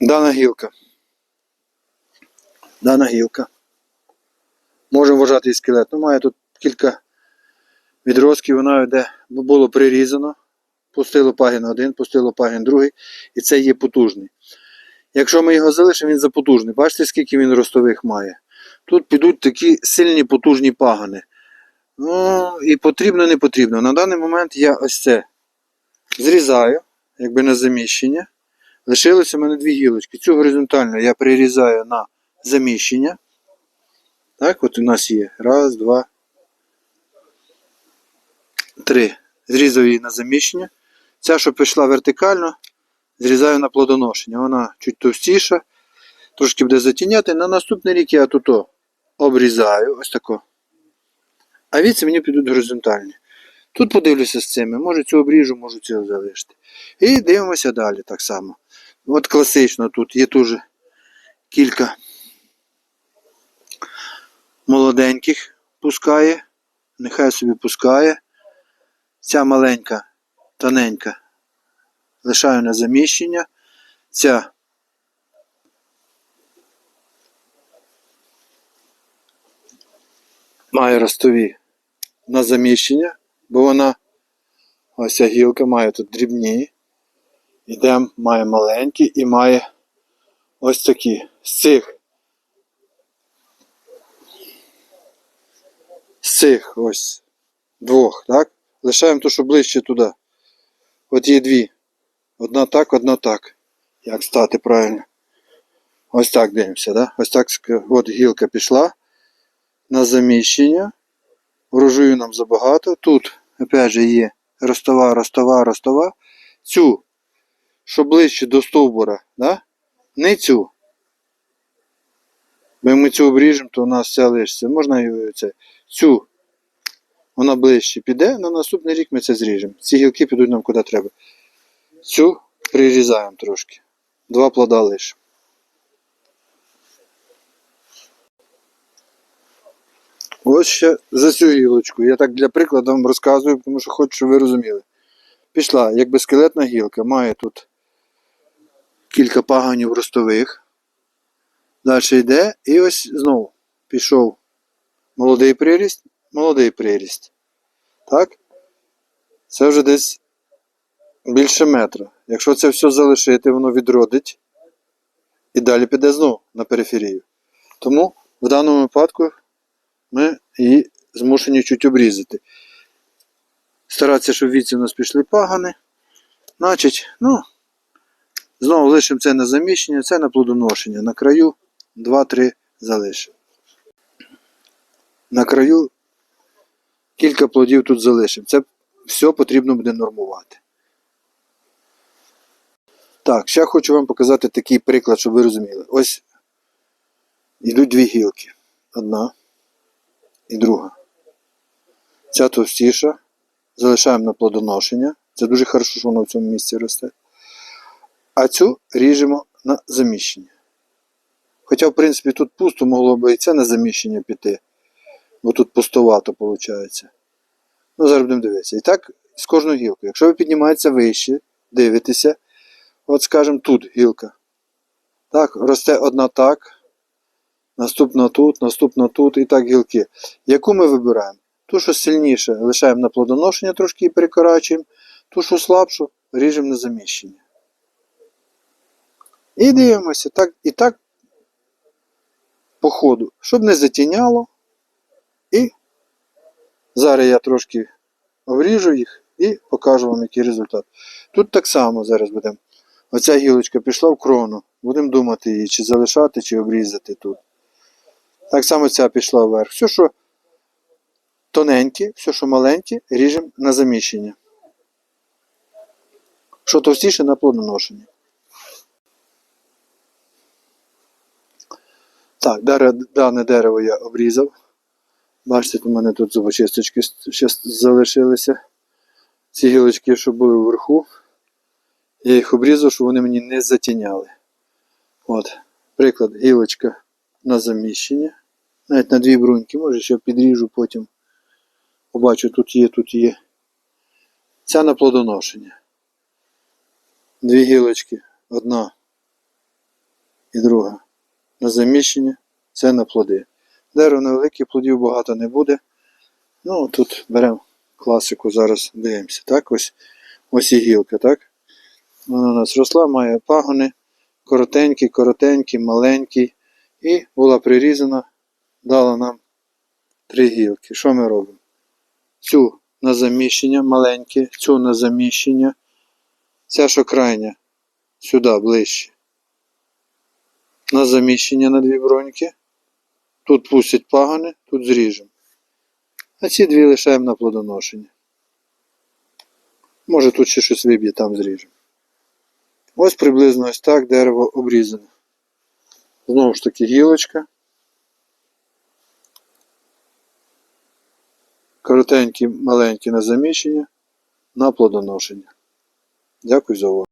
Дана гілка. Дана гілка. Можемо вважати і скелет. Ну, має тут кілька відростків, вона йде, було прирізано. Пустило пагін один, пустило пагін другий, і це є потужний. Якщо ми його залишимо, він запотужний. Бачите, скільки він ростових має. Тут підуть такі сильні потужні пагани. Ну, і потрібно, не потрібно. На даний момент я ось це зрізаю, якби на заміщення. Лишилося в мене дві гілочки. Цю горизонтально я прирізаю на заміщення. Так, от у нас є. Раз, два, три. Зрізав її на заміщення. Ця, що пішла вертикально, зрізаю на плодоношення. Вона чуть товстіша, трошки буде затіняти. На наступний рік я тут обрізаю, ось тако. А віці мені підуть горизонтальні. Тут подивлюся з цими. Може цю обріжу, можу цю залишити. І дивимося далі так само. От класично тут є теж кілька молоденьких пускає. Нехай собі пускає. Ця маленька, тоненька. Лишаю на заміщення. Ця має ростові на заміщення, бо вона ось ця гілка має тут дрібні. Ідемо, має маленькі і має ось такі. З цих. З цих ось двох, так? Лишаємо то, що ближче туди. От є дві. Одна так, одна так. Як стати правильно? Ось так дивимося, да? Ось так от гілка пішла на заміщення. Врожаю нам забагато. Тут, опять же, є ростова, ростова, ростова. Цю, що ближче до стовбура, да? не цю. Бо ми цю обріжемо, то у нас все лишиться. Можна це. Цю. Вона ближче піде, на наступний рік ми це зріжемо. Ці гілки підуть нам куди треба. Цю прирізаємо трошки. Два плода лише. Ось ще за цю гілочку. Я так для прикладу вам розказую, тому що хочу, щоб ви розуміли. Пішла, якби скелетна гілка, має тут кілька паганів ростових. Далі йде, і ось знову пішов молодий приріст, молодий приріст. Так? Це вже десь більше метра. Якщо це все залишити, воно відродить і далі піде знову на периферію. Тому в даному випадку ми її змушені чуть обрізати. Старатися, щоб віці у нас пішли пагани. Значить, ну, знову лишимо це на заміщення, це на плодоношення. На краю 2-3 залишимо. На краю кілька плодів тут залишимо. Це все потрібно буде нормувати. Так, ще хочу вам показати такий приклад, щоб ви розуміли. Ось йдуть дві гілки. Одна і друга. Ця товстіша. Залишаємо на плодоношення. Це дуже хорошо, що воно в цьому місці росте. А цю ріжемо на заміщення. Хоча, в принципі, тут пусто могло б і це на заміщення піти. Бо тут пустовато виходить. Ну, зараз будемо дивитися. І так з кожною гілкою. Якщо ви піднімаєтеся вище, дивитеся, от скажімо, тут гілка. Так, росте одна так, наступна тут, наступна тут і так гілки. Яку ми вибираємо? Ту, що сильніше, лишаємо на плодоношення трошки і перекорачуємо, ту, що слабшу, ріжемо на заміщення. І дивимося, так, і так по ходу, щоб не затіняло. І зараз я трошки обріжу їх і покажу вам, який результат. Тут так само зараз будемо. Оця гілочка пішла в крону. Будемо думати її, чи залишати, чи обрізати тут. Так само ця пішла вверх. Все, що тоненьке, все, що маленьке, ріжемо на заміщення. Що товстіше на плодоношення. Так, дане дерево я обрізав. Бачите, у мене тут зубочисточки ще залишилися. Ці гілочки, що були вверху, я їх обрізав, щоб вони мені не затіняли. От, приклад, гілочка на заміщення. Навіть на дві бруньки, може ще підріжу потім. Побачу, тут є, тут є. Ця на плодоношення. Дві гілочки. Одна і друга на заміщення, це на плоди. Дерево невелике, плодів багато не буде. Ну, тут беремо класику, зараз дивимося. Так, ось, ось і гілка, так? Вона у нас росла, має пагони, коротенькі, коротенькі, маленькі. І була прирізана, дала нам три гілки. Що ми робимо? Цю на заміщення маленьке, цю на заміщення. Ця що крайня сюди ближче. На заміщення на дві броньки. Тут пустять пагони, тут зріжемо. А ці дві лишаємо на плодоношення. Може тут ще щось виб'є, там зріжемо. Ось приблизно ось так дерево обрізане. Знову ж таки гілочка. Коротенькі, маленькі на заміщення, на плодоношення. Дякую за увагу.